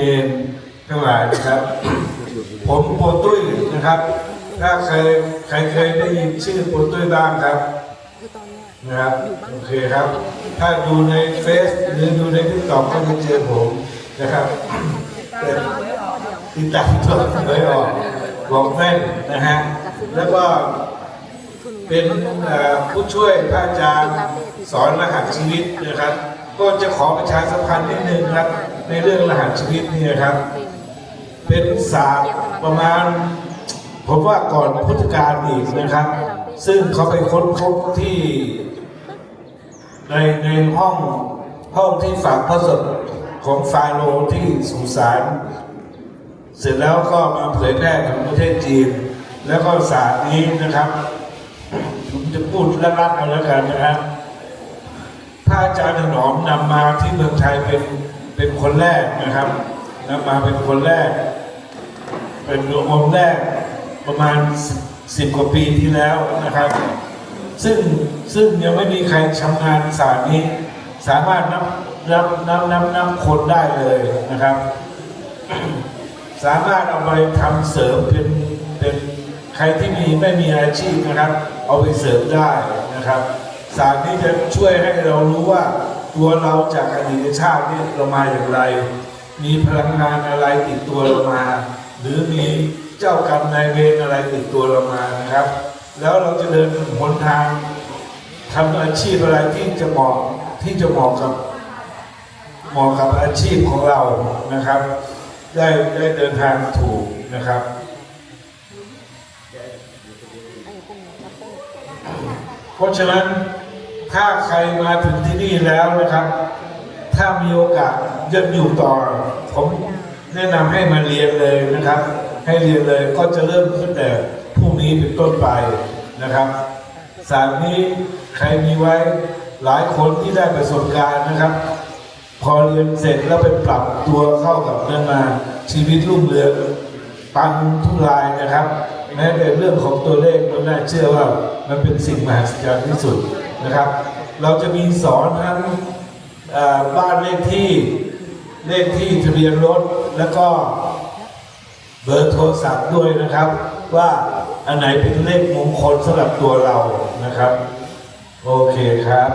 เนนทั้งหลายนะครับ ผมโปตุ้ยนะครับ ถ้าใครใครเคยได้ยินชื่อโปตุ้ยบ้างครับนะครับโอเคครับ ถ้าดูในเฟซหรือดูในทิกตอกก็จะเจอผมนะครับติดตามตัวเลยออกบอกแม่นนะฮะแล้วก็เป็นผู้ช่วยพระอาจารย์สอนรหัสชีวิตนะครับ ก็จะขอประชาสัมพันธ์นิดนึงครับ ในเรื่องรหัสชีวิตนี่นะครับ เป็นศาสตร์ประมาณ ผมว่าก่อนพุทธกาลอีกนะครับ ซึ่งเขาไปค้นพบที่ ในในห้องห้องที่ฝังพระศพของฟาโรห์ที่สุสานเสร็จแล้วก็มาเผยแพร่ถึงประเทศจีน แล้วก็ศาสตร์นี้นะครับ ผมจะพูดลัดๆเอาแล้วกันนะครับ ระอาจารย์ถนอมนำมาที่เมืองไทยเป็นเป็นคนแรกนะครับนำมาเป็นคนแรก เป็นองค์แรกประมาณสิบกว่าปีที่แล้วนะครับ ซึ่งซึ่งยังไม่มีใครชำนาญศาสตร์นี้ สามารถนับนับนับนับนับคนได้เลยนะครับ สามารถเอาไปทำเสริมเป็นเป็นใครที่มีไม่มีอาชีพนะครับ เอาไปเสริมได้นะครับ ศาสตร์นี้จะช่วยให้เรารู้ว่าตัวเราจากอดีตชาตินี่เรามาอย่างไร มีพลังงานอะไรติดตัวเรามา หรือมีเจ้ากรรมนายเวรอะไรติดตัวเรามานะครับ แล้วเราจะเดินหนทางทำอาชีพอะไรที่จะเหมาะที่จะเหมาะกับเหมาะกับอาชีพของเรานะครับ ได้ได้เดินทางถูกนะครับเพราะฉะนั้น ถ้าใครมาถึงที่นี่แล้วนะครับ ถ้ามีโอกาสยังอยู่ต่อ ผมแนะนำให้มาเรียนเลยนะครับ ให้เรียนเลยก็จะเริ่มขึ้นแต่พรุ่งนี้เป็นต้นไปนะครับสารนี้ใครมีไว้หลายคนที่ได้ประสบการณ์นะครับ พอเรียนเสร็จแล้วไปปรับตัวเข้ากับเรื่องมาชีวิตรุ่งเรืองปังทุลายนะครับแม้แต่เรื่องของตัวเลขก็น่าเชื่อว่ามันเป็นสิ่งมหัศจรรย์ที่สุด นะครับ เราจะมีสอนทั้งบ้านเลขที่เลขที่ทะเบียนรถแล้วก็เบอร์โทรศัพท์ด้วยนะครับ ว่าอันไหนเป็นเลขมงคลสำหรับตัวเรานะครับ โอเคครับ